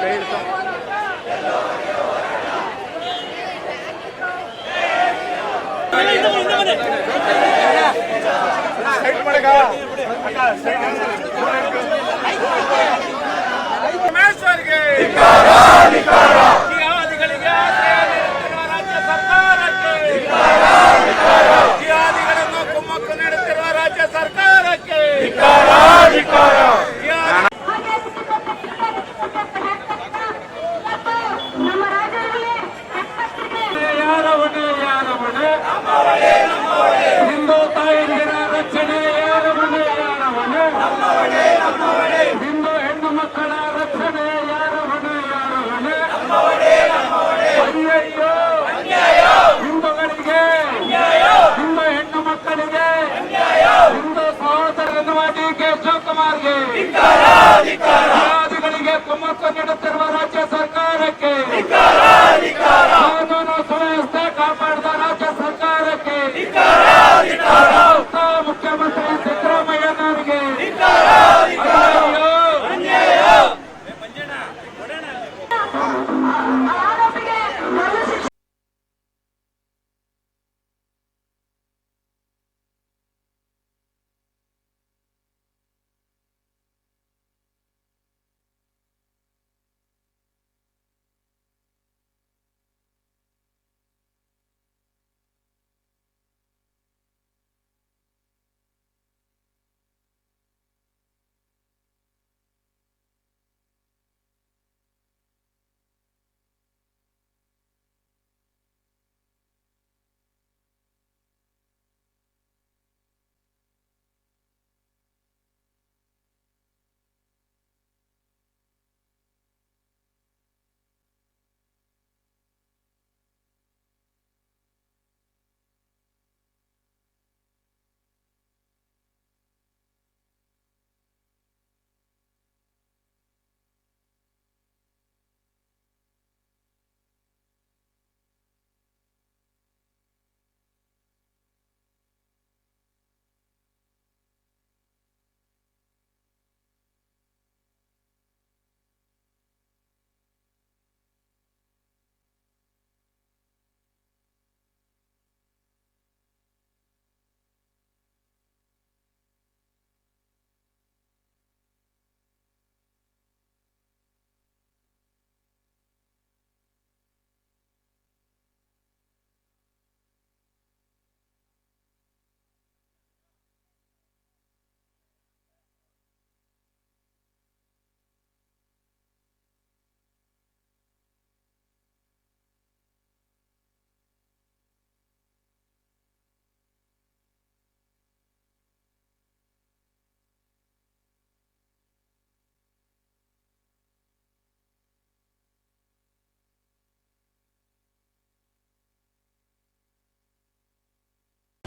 கையெழுத்தம் side பண்ணுங்க அக்கா side match வருகை ಧಿಕ್ಕಾರ ಅಪರಾಧಿಗಳಿಗೆ ಕುಮ್ಮಕ್ಕು ನೀಡುತ್ತಿರುವ ರಾಜ್ಯ ಸರ್ಕಾರಕ್ಕೆ.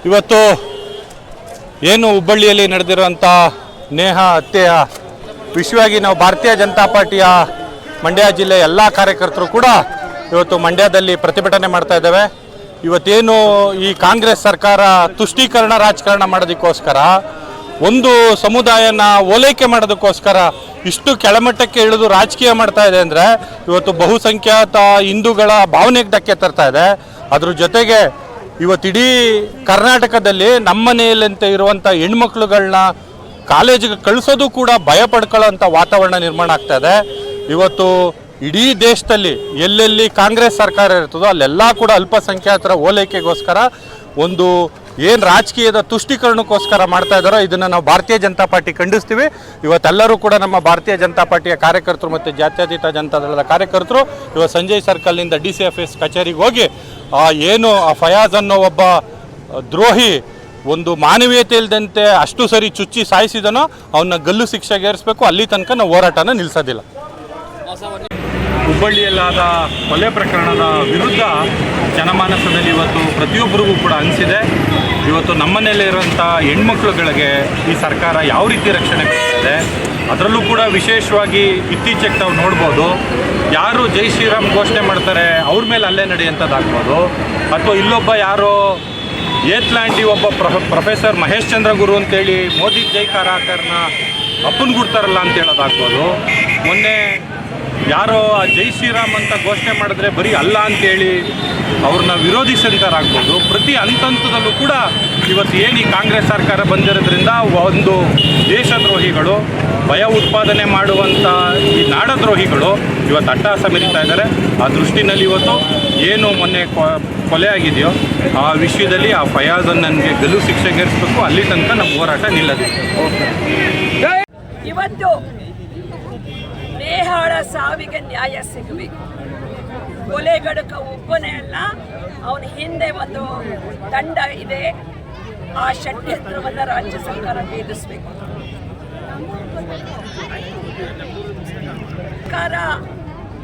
ಇವತ್ತು ಏನು ಹುಬ್ಬಳ್ಳಿಯಲ್ಲಿ ನಡೆದಿರುವಂಥ ನೇಹ ಹತ್ಯೆಯ ವಿಷಯವಾಗಿ ನಾವು ಭಾರತೀಯ ಜನತಾ ಪಾರ್ಟಿಯ ಮಂಡ್ಯ ಜಿಲ್ಲೆ ಎಲ್ಲ ಕಾರ್ಯಕರ್ತರು ಕೂಡ ಇವತ್ತು ಮಂಡ್ಯದಲ್ಲಿ ಪ್ರತಿಭಟನೆ ಮಾಡ್ತಾ ಇದ್ದೇವೆ. ಇವತ್ತೇನು ಈ ಕಾಂಗ್ರೆಸ್ ಸರ್ಕಾರ ತುಷ್ಟೀಕರಣ ರಾಜಕಾರಣ ಮಾಡೋದಕ್ಕೋಸ್ಕರ, ಒಂದು ಸಮುದಾಯನ ಓಲೈಕೆ ಮಾಡೋದಕ್ಕೋಸ್ಕರ ಇಷ್ಟು ಕೆಳಮಟ್ಟಕ್ಕೆ ಇಳಿದು ರಾಜಕೀಯ ಮಾಡ್ತಾ ಇದೆ ಅಂದರೆ ಇವತ್ತು ಬಹುಸಂಖ್ಯಾತ ಹಿಂದೂಗಳ ಭಾವನೆಗೆ ಧಕ್ಕೆ ತರ್ತಾ ಇದೆ. ಅದ್ರ ಜೊತೆಗೆ ಇವತ್ತಿಡೀ ಕರ್ನಾಟಕದಲ್ಲಿ ನಮ್ಮ ಮನೆಯಲ್ಲಂತೆ ಇರುವಂಥ ಹೆಣ್ಮಕ್ಳುಗಳನ್ನ ಕಾಲೇಜಿಗೆ ಕಳಿಸೋದು ಕೂಡ ಭಯ ಪಡ್ಕೊಳ್ಳೋಂಥ ವಾತಾವರಣ ನಿರ್ಮಾಣ ಆಗ್ತಾ ಇದೆ. ಇವತ್ತು ಇಡೀ ದೇಶದಲ್ಲಿ ಎಲ್ಲೆಲ್ಲಿ ಕಾಂಗ್ರೆಸ್ ಸರ್ಕಾರ ಇರ್ತದೋ ಅಲ್ಲೆಲ್ಲ ಕೂಡ ಅಲ್ಪಸಂಖ್ಯಾತರ ಓಲೈಕೆಗೋಸ್ಕರ ಒಂದು ಏನು ರಾಜಕೀಯದ ತುಷ್ಟೀಕರಣಕ್ಕೋಸ್ಕರ ಮಾಡ್ತಾ ಇದ್ದಾರೋ ಇದನ್ನು ನಾವು ಭಾರತೀಯ ಜನತಾ ಪಾರ್ಟಿ ಖಂಡಿಸ್ತೀವಿ. ಇವತ್ತೆಲ್ಲರೂ ಕೂಡ ನಮ್ಮ ಭಾರತೀಯ ಜನತಾ ಪಾರ್ಟಿಯ ಕಾರ್ಯಕರ್ತರು ಮತ್ತು ಜಾತ್ಯತೀತ ಜನತಾ ದಳದ ಕಾರ್ಯಕರ್ತರು ಇವತ್ತು ಸಂಜಯ್ ಸರ್ಕಲ್ನಿಂದ ಡಿ ಸಿ ಎಫ್ ಎಸ್ ಕಚೇರಿಗೆ ಹೋಗಿ ಏನು ಆ ಫಯಾಜ್ ಅನ್ನೋ ಒಬ್ಬ ದ್ರೋಹಿ ಒಂದು ಮಾನವೀಯತೆ ಇಲ್ಲದಂತೆ ಅಷ್ಟು ಸರಿ ಚುಚ್ಚಿ ಸಾಯಿಸಿದನೋ ಅವನ್ನ ಗಲ್ಲು ಶಿಕ್ಷೆಗೆ ಏರಿಸಬೇಕು, ಅಲ್ಲಿ ತನಕ ನಾವು ಹೋರಾಟನ ನಿಲ್ಲಿಸೋದಿಲ್ಲ ಹುಬ್ಬಳ್ಳಿಯಲ್ಲಾದ ಕೊಲೆ ಪ್ರಕರಣದ ವಿರುದ್ಧ ಜನಮಾನಸದಲ್ಲಿ ಇವತ್ತು ಪ್ರತಿಯೊಬ್ಬರಿಗೂ ಕೂಡ ಅನಿಸಿದೆ. ಇವತ್ತು ನಮ್ಮನೇಲಿರೋಂಥ ಹೆಣ್ಮಕ್ಳುಗಳಿಗೆ ಈ ಸರ್ಕಾರ ಯಾವ ರೀತಿ ರಕ್ಷಣೆ ಕೊಡ್ತಿದೆ ಅದರಲ್ಲೂ ಕೂಡ ವಿಶೇಷವಾಗಿ ಇತ್ತೀಚೆಗೆ ತಾವು ನೋಡ್ಬೋದು, ಯಾರು ಜೈ ಶ್ರೀರಾಮ್ ಘೋಷಣೆ ಮಾಡ್ತಾರೆ, ಅವ್ರ ಮೇಲೆ ಅಲ್ಲೇ ನಡೆಯುವಂಥದ್ದಾಗ್ಬೋದು ಅಥವಾ ಇಲ್ಲೊಬ್ಬ ಯಾರೋ ಏತ್ಲ್ಯಾಂಡಿ ಒಬ್ಬ ಪ್ರೊಫ ಪ್ರೊಫೆಸರ್ ಮಹೇಶ್ ಚಂದ್ರ ಗುರು ಅಂತೇಳಿ ಮೋದಿ ಜೈ ಕಾರಾಕರ್ನ ಅಪ್ಪನ ಗುಡ್ತಾರಲ್ಲ ಅಂತ ಹೇಳೋದಾಗ್ಬೋದು. ಮೊನ್ನೆ ಯಾರೋ ಜೈ ಶ್ರೀರಾಮ್ ಅಂತ ಘೋಷಣೆ ಮಾಡಿದ್ರೆ ಬರೀ ಅಲ್ಲ ಅಂತೇಳಿ ಅವ್ರನ್ನ ವಿರೋಧಿಸಂತರಾಗ್ಬೋದು ಪ್ರತಿ ಹಂತಂತದಲ್ಲೂ ಕೂಡ ಇವತ್ತು ಏನು ಈ ಕಾಂಗ್ರೆಸ್ ಸರ್ಕಾರ ಬಂದಿರೋದ್ರಿಂದ ಒಂದು ದೇಶದ್ರೋಹಿಗಳು, ಭಯ ಉತ್ಪಾದನೆ ಮಾಡುವಂಥ ಈ ನಾಡದ್ರೋಹಿಗಳು ಇವತ್ತು ಅಟ್ಟಹಾಸ ಮೆರಿತಾ ಇದ್ದಾರೆ. ಆ ದೃಷ್ಟಿನಲ್ಲಿ ಇವತ್ತು ಏನು ಮೊನ್ನೆ ಕೊಲೆ ಆಗಿದೆಯೋ, ಆ ವಿಷಯದಲ್ಲಿ ಆ ಫಯಾಜನ್ನು ನನಗೆ ಗೆಲುವು ಶಿಕ್ಷೆಗೇರಿಸಬೇಕು ಅಲ್ಲಿ ತನಕ ನಮ್ಮ ಹೋರಾಟ ನಿಲ್ಲದಿದೆ ಇವತ್ತು ಸಾವಿಗೆ ನ್ಯಾಯ ಸಿಗಬೇಕು. ಕೊಲೆಗಡಕ ಒಬ್ಬನೇ ಅಲ್ಲ. ಅವನ ಹಿಂದೆ ಒಂದು ತಂಡ ಇದೆ. ಆ ಷಡ್ಯಂತ್ರವನ್ನ ರಾಜ್ಯ ಸರ್ಕಾರ ಭೇದಿಸಬೇಕು ಸರ್ಕಾರ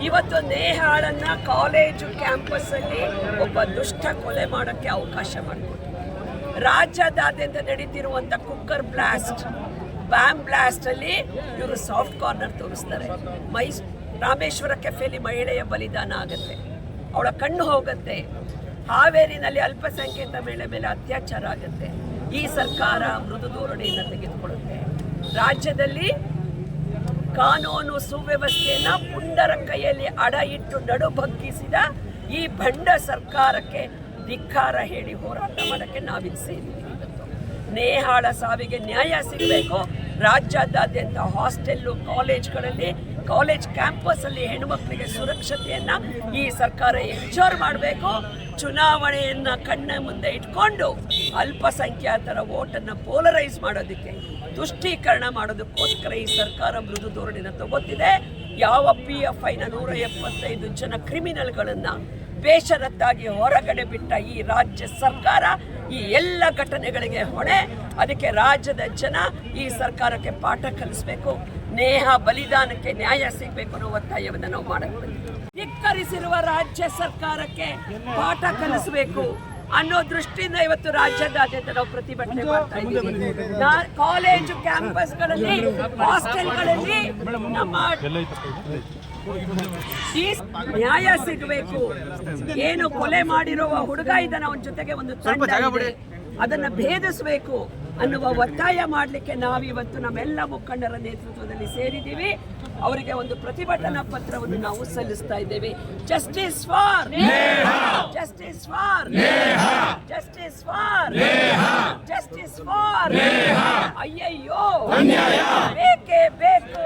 ಇವತ್ತು ನೇಹಾಳನ್ನ ಕಾಲೇಜು ಕ್ಯಾಂಪಸ್ ಅಲ್ಲಿ ಒಬ್ಬ ದುಷ್ಟ ಕೊಲೆ ಮಾಡೋಕ್ಕೆ ಅವಕಾಶ ಮಾಡಿಕೊಟ್ಟು ರಾಜ್ಯದಾದ್ಯಂತ ನಡೀತಿರುವಂತ ಕುಕ್ಕರ್ ಬ್ಲಾಸ್ಟ್, ಬ್ಯಾಮ್ ಬ್ಲಾಸ್ಟ್ ಅಲ್ಲಿ ಇವರು ಸಾಫ್ಟ್ ಕಾರ್ನರ್ ತೋರಿಸ್ತಾರೆ. ಮೈಸ್ ರಾಮೇಶ್ವರ ಕೆಫೆಯಲ್ಲಿ ಮಹಿಳೆಯ ಬಲಿದಾನ ಆಗುತ್ತೆ. ಅವಳ ಕಣ್ಣು ಹೋಗುತ್ತೆ. ಹಾವೇರಿನಲ್ಲಿ ಅಲ್ಪಸಂಖ್ಯಾತ ಮಹಿಳೆ ಮೇಲೆ ಅತ್ಯಾಚಾರ ಆಗುತ್ತೆ. ಈ ಸರ್ಕಾರ ಮೃದು ಧೋರಣೆಯನ್ನು ತೆಗೆದುಕೊಳ್ಳುತ್ತೆ. ರಾಜ್ಯದಲ್ಲಿ ಕಾನೂನು ಸುವ್ಯವಸ್ಥೆಯನ್ನ ಪುಂಡರ ಕೈಯಲ್ಲಿ ಅಡ ಇಟ್ಟು ನಡುಬಗ್ಗಿಸಿದ ಈ ಬಂಡ ಸರ್ಕಾರಕ್ಕೆ ಧಿಕ್ಕಾರ ಹೇಳಿ ಹೋರಾಟ ಮಾಡಕ್ಕೆ ನಾವಿಲ್ಲಿ ಇವತ್ತು ನೇಹಾಳ ಸಾವಿಗೆ ನ್ಯಾಯ ಸಿಗಬೇಕು. ರಾಜ್ಯಾದ್ಯಂತ ಹಾಸ್ಟೆಲ್ಲು ಕಾಲೇಜ್ಗಳಲ್ಲಿ, ಕಾಲೇಜ್ ಕ್ಯಾಂಪಸ್ ಅಲ್ಲಿ ಹೆಣ್ಮಕ್ಳಿಗೆ ಸುರಕ್ಷತೆಯನ್ನ ಈ ಸರ್ಕಾರ ಎನ್ಶೋರ್ ಮಾಡಬೇಕು. ಚುನಾವಣೆಯನ್ನು ಕಣ್ಣ ಮುಂದೆ ಇಟ್ಕೊಂಡು ಅಲ್ಪಸಂಖ್ಯಾತರ ಓಟನ್ನು ಪೋಲರೈಸ್ ಮಾಡೋದಕ್ಕೆ, ತುಷ್ಟೀಕರಣ ಮಾಡೋದಕ್ಕೋಸ್ಕರ ಈ ಸರ್ಕಾರ ಮೃದು ಧೋರಣೆನ ತಗೋತಿದೆ ಯಾವ ಪಿ ಎಫ್ ಐನ ನೂರ ಎಪ್ಪತ್ತೈದು ಜನ ಕ್ರಿಮಿನಲ್ಗಳನ್ನು ಬೇಷರತ್ತಾಗಿ ಹೊರಗಡೆ ಬಿಟ್ಟ ಈ ರಾಜ್ಯ ಸರ್ಕಾರ ಈ ಎಲ್ಲ ಘಟನೆಗಳಿಗೆ ಹೊಣೆ. ಅದಕ್ಕೆ ರಾಜ್ಯದ ಜನ ಈ ಸರ್ಕಾರಕ್ಕೆ ಪಾಠ ಕಲಿಸಬೇಕು ನೇಹ ಬಲಿದಾನಕ್ಕೆ ನ್ಯಾಯ ಸಿಗಬೇಕು ಅನ್ನೋ ಒತ್ತಾಯವನ್ನು ನಾವು ಮಾಡಬೇಕು. ಧಿಕ್ಕರಿಸಿರುವ ರಾಜ್ಯ ಸರ್ಕಾರಕ್ಕೆ ಪಾಠ ಕಲಿಸಬೇಕು ಅನ್ನೋ ದೃಷ್ಟಿಯಿಂದ ಇವತ್ತು ರಾಜ್ಯದಾದ್ಯಂತ ನಾವು ಪ್ರತಿಭಟನೆ ಮಾಡ್ತಾ ಇದ್ದೀವಿ. ನಾ- ಕಾಲೇಜು ಕ್ಯಾಂಪಸ್ಗಳಲ್ಲಿ ಹಾಸ್ಟೆಲ್ಗಳಲ್ಲಿ ನಮ್ಮ ನ್ಯಾಯ ಸಿಗಬೇಕು. ಏನು ಕೊಲೆ ಮಾಡಿರುವ ಹುಡುಗ ಇದನ್ನ ಅವನ ಜೊತೆಗೆ ಒಂದು. ಅದನ್ನ ಭೇದಿಸಬೇಕು ಅನ್ನುವ ಒತ್ತಾಯ ಮಾಡಲಿಕ್ಕೆ ನಾವಿವತ್ತು ನಮ್ಮೆಲ್ಲ ಮುಖಂಡರ ನೇತೃತ್ವದಲ್ಲಿ ಸೇರಿದ್ದೀವಿ. ಅವರಿಗೆ ಒಂದು ಪ್ರತಿಭಟನಾ ಪತ್ರವನ್ನು ನಾವು ಸಲ್ಲಿಸ್ತಾ ಇದ್ದೇವೆ. Justice for justice for justice for justice for ಅಯ್ಯಯ್ಯೋ. ಬೇಕೇ ಬೇಕು.